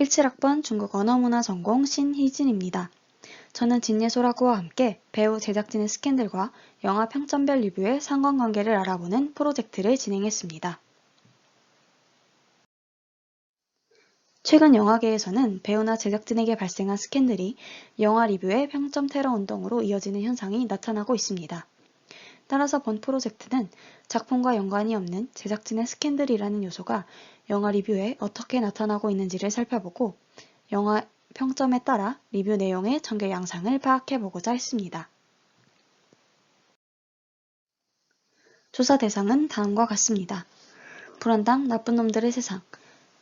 17학번 중국 언어문화 전공 신희진입니다. 저는 진예솔학우와 함께 배우 제작진의 스캔들과 영화 평점별 리뷰의 상관관계를 알아보는 프로젝트를 진행했습니다. 최근 영화계에서는 배우나 제작진에게 발생한 스캔들이 영화 리뷰의 평점 테러 운동으로 이어지는 현상이 나타나고 있습니다. 따라서 본 프로젝트는 작품과 연관이 없는 제작진의 스캔들이라는 요소가 영화 리뷰에 어떻게 나타나고 있는지를 살펴보고 영화 평점에 따라 리뷰 내용의 전개 양상을 파악해보고자 했습니다. 조사 대상은 다음과 같습니다. 불안당 나쁜 놈들의 세상,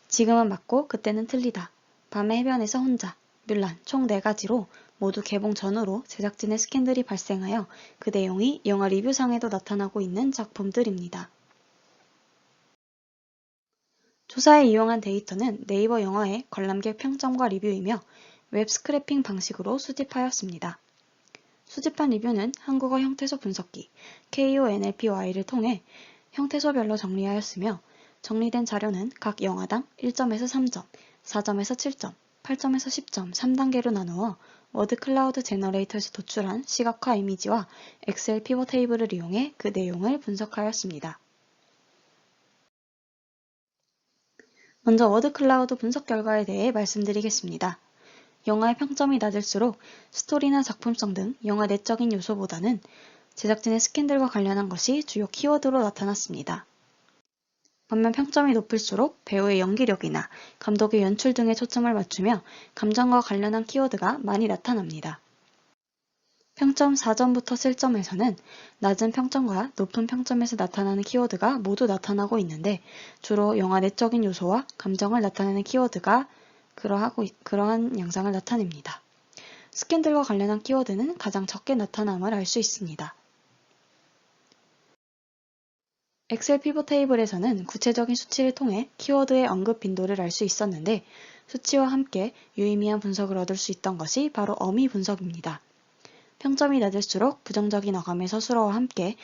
지금은 맞고 그때는 틀리다, 밤의 해변에서 혼자, 뮬란 총 4가지로 모두 개봉 전후로 제작진의 스캔들이 발생하여 그 내용이 영화 리뷰상에도 나타나고 있는 작품들입니다. 조사에 이용한 데이터는 네이버 영화의 관람객 평점과 리뷰이며 웹 스크래핑 방식으로 수집하였습니다. 수집한 리뷰는 한국어 형태소 분석기 KONLPY를 통해 형태소별로 정리하였으며 정리된 자료는 각 영화당 1점에서 3점, 4점에서 7점, 8점에서 10점 3단계로 나누어 워드 클라우드 제너레이터에서 도출한 시각화 이미지와 엑셀 피벗 테이블을 이용해 그 내용을 분석하였습니다. 먼저 워드 클라우드 분석 결과에 대해 말씀드리겠습니다. 영화의 평점이 낮을수록 스토리나 작품성 등 영화 내적인 요소보다는 제작진의 스캔들과 관련한 것이 주요 키워드로 나타났습니다. 반면 평점이 높을수록 배우의 연기력이나 감독의 연출 등에 초점을 맞추며 감정과 관련한 키워드가 많이 나타납니다. 평점 4점부터 7점에서는 낮은 평점과 높은 평점에서 나타나는 키워드가 모두 나타나고 있는데 주로 영화 내적인 요소와 감정을 나타내는 키워드가 그러하고, 그러한 양상을 나타냅니다. 스캔들과 관련한 키워드는 가장 적게 나타남을 알 수 있습니다. 엑셀 피벗 테이블에서는 구체적인 수치를 통해 키워드의 언급 빈도를 알 수 있었는데 수치와 함께 유의미한 분석을 얻을 수 있던 것이 바로 어미 분석입니다. 평점이 낮을수록 부정적인 어감의 서술어와 함께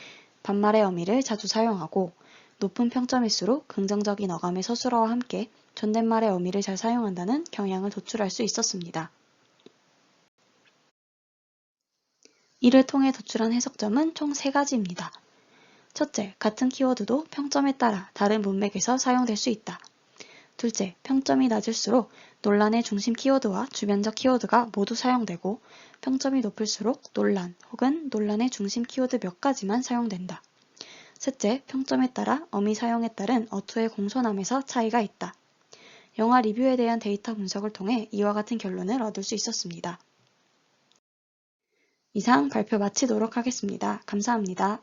반말의 어미를 자주 사용하고 높은 평점일수록 긍정적인 어감의 서술어와 함께 존댓말의 어미를 잘 사용한다는 경향을 도출할 수 있었습니다. 이를 통해 도출한 해석점은 총 3가지입니다. 첫째, 같은 키워드도 평점에 따라 다른 문맥에서 사용될 수 있다. 둘째, 평점이 낮을수록 논란의 중심 키워드와 주변적 키워드가 모두 사용되고 평점이 높을수록 논란 혹은 논란의 중심 키워드 몇 가지만 사용된다. 셋째, 평점에 따라 어미 사용에 따른 어투의 공손함에서 차이가 있다. 영화 리뷰에 대한 데이터 분석을 통해 이와 같은 결론을 얻을 수 있었습니다. 이상 발표 마치도록 하겠습니다. 감사합니다.